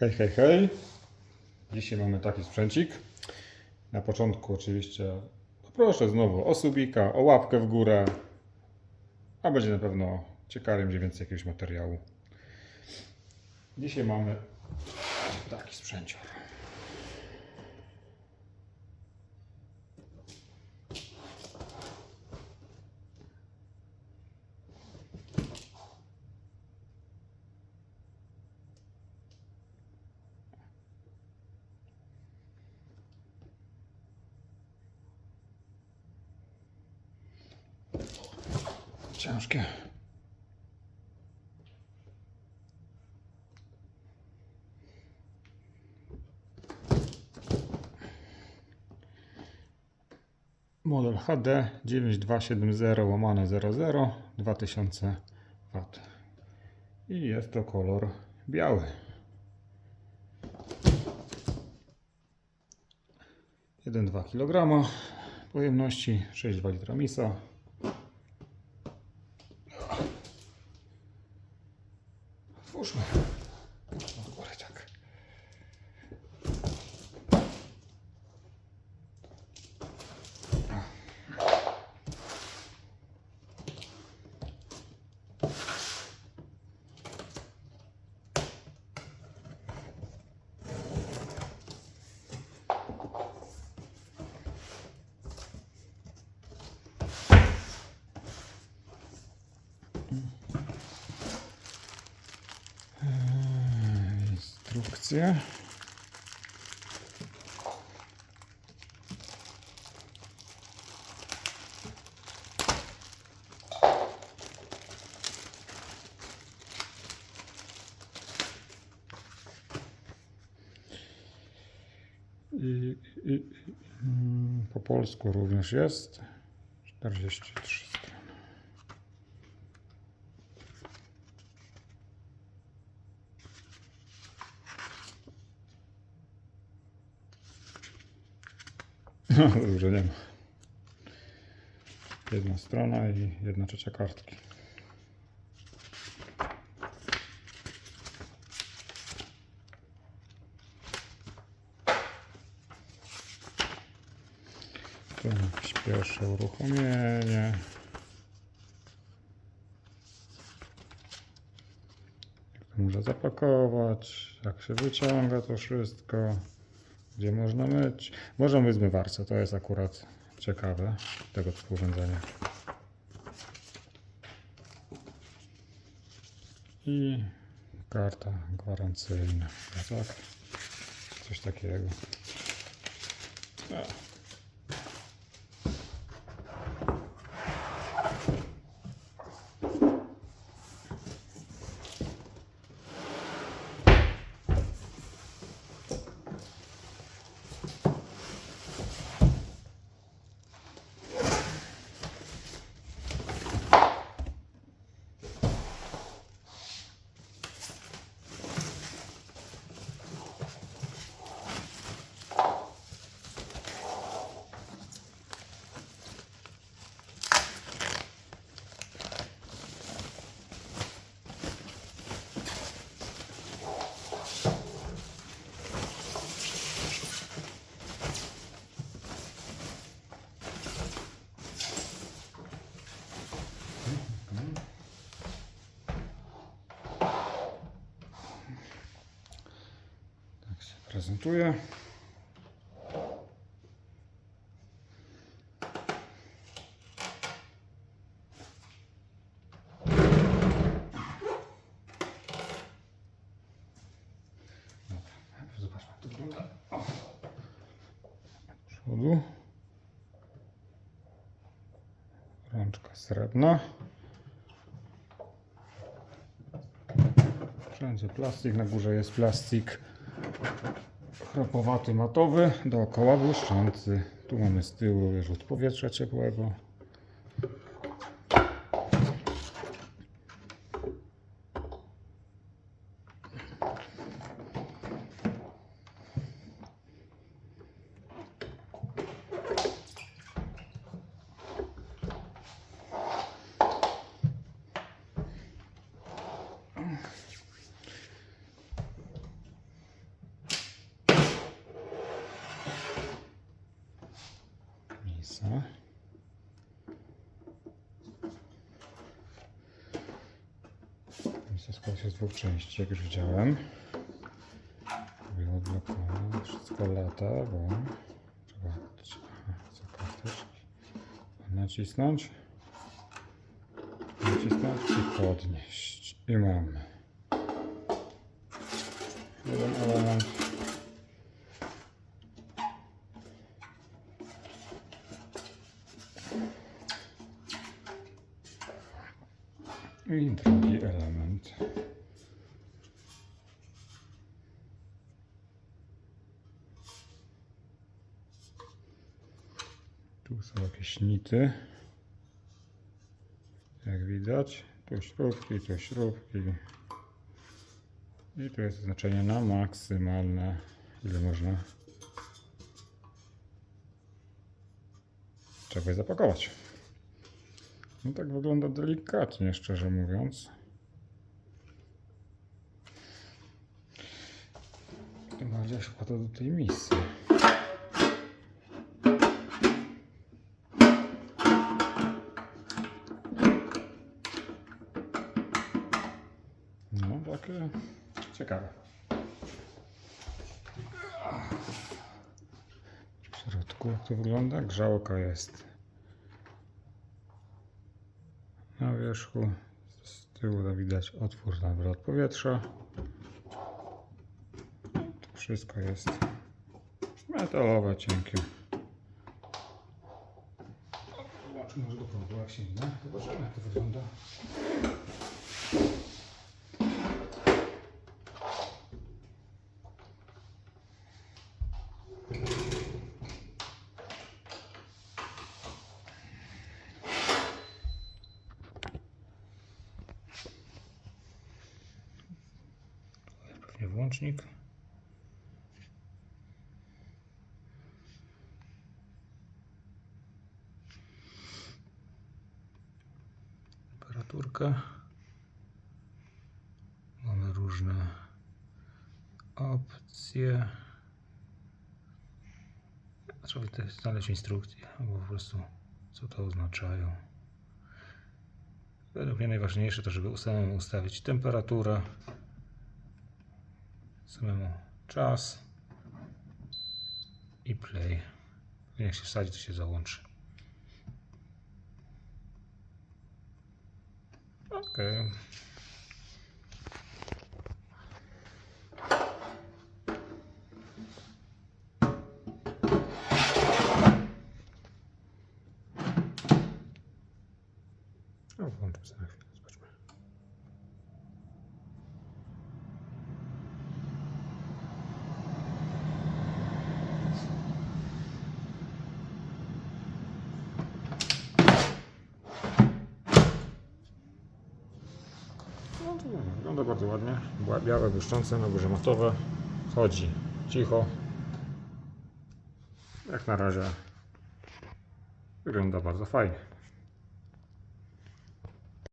Hej, hej, hej. Dzisiaj mamy taki sprzęcik. Na początku oczywiście poproszę znowu o subika, o łapkę w górę. A będzie na pewno ciekawie, będzie więcej jakiegoś materiału. Dzisiaj mamy taki sprzęcior. Ciężkie. Model HD 9270 łamane 00 2000 W. I jest to kolor biały. 1,2 kg pojemności, 6,2 litra misa. Otwórzmy. No, do góry tak. Mm, po polsku również jest. 43 No, dużo nie ma. Jedna strona i jedna trzecia kartki. Tu jakieś pierwsze uruchomienie. Jak to można zapakować, jak się wyciąga to wszystko gdzie można myć. Można myć zmywarce, to jest akurat ciekawe tego typu urządzenia. I karta gwarancyjna, tak? Coś takiego. No. Do przodu. Rączka srebrna. Wszędzie plastik, na górze jest plastik chropowaty matowy, dookoła błyszczący. Tu mamy z tyłu rzut powietrza ciepłego. To składa się z dwóch części, jak już widziałem. Mówię odblokować. Wszystko lata, bo trzeba aha, zakładeczki. nacisnąć. Nacisnąć i podnieść. I mamy. Jeden element. I drugi element. Tu są jakieś nity. Jak widać. Tu śrubki, tu śrubki. I tu jest znaczenie na maksymalne. Ile można czegoś zapakować. No tak wygląda delikatnie, szczerze mówiąc. Się wkłada do tej misy. No, takie ciekawe. W środku jak to wygląda? Grzałka jest na wierzchu. Z tyłu widać otwór na wylot powietrza. Wszystko jest metalowe, cienkie. Zobaczmy może do prądu sięgnę. Zobaczymy jak to wygląda. Włącznik. Mamy różne opcje. Trzeba też znaleźć instrukcję, albo po prostu co to oznaczają. Według mnie najważniejsze to, żeby samemu ustawić temperaturę samemu czas i play. Jak się wsadzi, to się załączy. Okay. Oh, wonderful. Wygląda bardzo ładnie. Białe, błyszczące, na górze matowe. Chodzi cicho. Jak na razie wygląda bardzo fajnie.